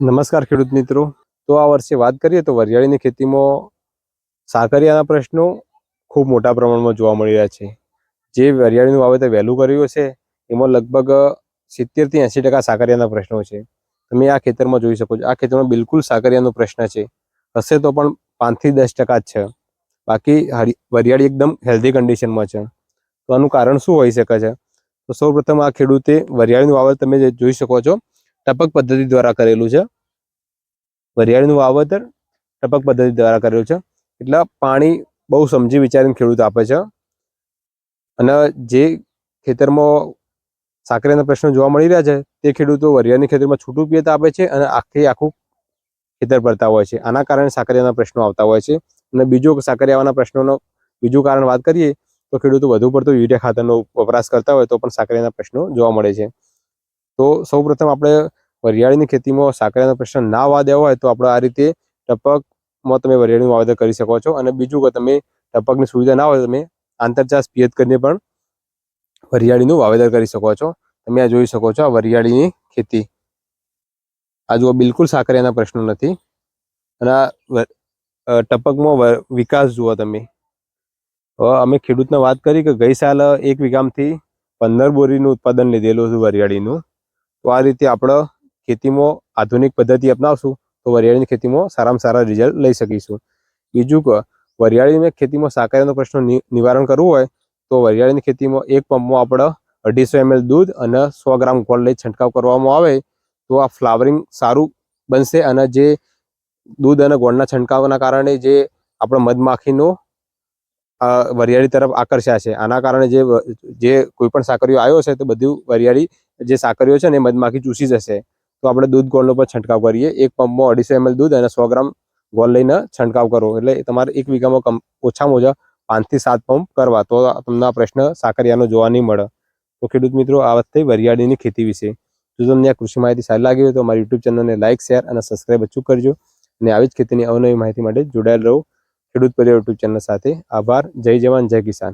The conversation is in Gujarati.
નમસ્કાર ખેડૂત મિત્રો. તો આ વર્ષે વાત કરીએ તો વરિયાળીની ખેતીમાં સાકરિયાના પ્રશ્નો ખૂબ મોટા પ્રમાણમાં જોવા મળી રહ્યા છે. જે વરિયાળીનું વાવેતર વહેલું કર્યું છે, એમાં લગભગ સિત્તેરથી એંસી ટકા સાકરિયાના પ્રશ્નો છે. તમે આ ખેતરમાં જોઈ શકો છો. આ ખેતરમાં બિલકુલ સાકરિયાનો પ્રશ્ન છે. હશે તો પણ પાંચથી દસ ટકા જ છે. બાકી વરિયાળી એકદમ હેલ્ધી કન્ડિશનમાં છે. તો આનું કારણ શું હોઈ શકે છે? તો સૌપ્રથમ આ ખેડૂતે વરિયાળીનું વાવેતર તમે જોઈ શકો છો ટપક પદ્ધતિ દ્વારા કરેલું છે. વરિયાળીનું વાવેતર ટપક પદ્ધતિ દ્વારા કરેલું છે. એટલે પાણી બહુ સમજી વિચારીને ખેડૂત આપે છે. અને જે ખેતરમાં સાકરિયાના પ્રશ્નો જોવા મળી રહ્યા છે, તે ખેડૂતો વરિયાળની ખેતરમાં છૂટું પિયત આપે છે અને આખે આખું ખેતર ભરતા હોય છે. આના કારણે સાકરિયાના પ્રશ્નો આવતા હોય છે. અને બીજો સાકરિયાના પ્રશ્નોનો બીજું કારણ વાત કરીએ, તો ખેડૂતો વધુ પડતો યુરિયા ખાતરનો વપરાશ કરતા હોય તો પણ સાકરિયાના પ્રશ્નો જોવા મળે છે. તો સૌપ્રથમ આપણે વરિયાળીની ખેતીમાં સાકરિયાનો પ્રશ્ન ના વાદ્યા હોય તો આપણે આ રીતે ટપકમાં તમે વરિયાળીનું વાવેતર કરી શકો છો. અને બીજું કે તમે ટપકની સુવિધા ના હોય તમે આંતરચાસ પિયત કરીને પણ વરિયાળીનું વાવેતર કરી શકો છો. તમે આ જોઈ શકો છો આ વરિયાળીની ખેતી. આ જુઓ, બિલકુલ સાકરિયાના પ્રશ્નો નથી. અને આ ટપકમાં વિકાસ જુઓ તમે. અમે ખેડૂતને વાત કરી કે ગઈ સાલ એક વીઘામાંથી પંદર બોરીનું ઉત્પાદન લીધેલું હતું વરિયાળીનું. તો આ રીતે આપણે ખેતીમાં આધુનિક પદ્ધતિ અપનાવશું તો વરિયાળીની ખેતીમાં સારામાં સારા રિઝલ્ટ લઈ શકીશું. બીજું કે વરિયાળીની ખેતીમાં સાકરીનો પ્રશ્ન નિવારણ કરવું હોય તો વરિયાળીની ખેતીમાં એક પંપમાં આપણે અઢીસો એમએલ દૂધ અને સો ગ્રામ ગોળ લઈ છંટકાવ કરવામાં આવે તો આ ફ્લાવરિંગ સારું બનશે અને જે દૂધ અને ગોળના છંટકાવના કારણે જે આપણે મધમાખીનો વરિયાળી તરફ આકર્ષ્યા છે. આના કારણે જે જે કોઈ પણ સાકરીઓ આવ્યો છે તે બધું વરિયાળી જે સાકરીઓ છે ને એ મધમાખી ચૂસી જશે. તો આપણે દૂધ ગોળનો પર છંટકાવ કરીએ. એક પંપમાં અઢીસો એમએલ દૂધ અને સો ગ્રામ ગોળ લઈને છંટકાવ કરો. એટલે તમારે એક વીઘામાં કમ ઓછામાં ઓછા પાંચથી સાત પંપ કરવા. તો તમને આ પ્રશ્ન સાકરિયાનો જોવા નહીં મળે. તો ખેડૂત મિત્રો, આ વખતે વરિયાળીની ખેતી વિશે. જો તમને આ કૃષિ માહિતી સારી લાગી હોય તો અમારી યુટ્યુબ ચેનલને લાઇક શેર અને સબસ્ક્રાઇબ અચૂક કરજો. અને આવી જ ખેતીની અવનવી માહિતી માટે જોડાયેલ રહો. ખેડૂત પરિવાર યુટ્યુબ ચેનલ સાથે. આભાર. જય જવાન, જય કિસાન.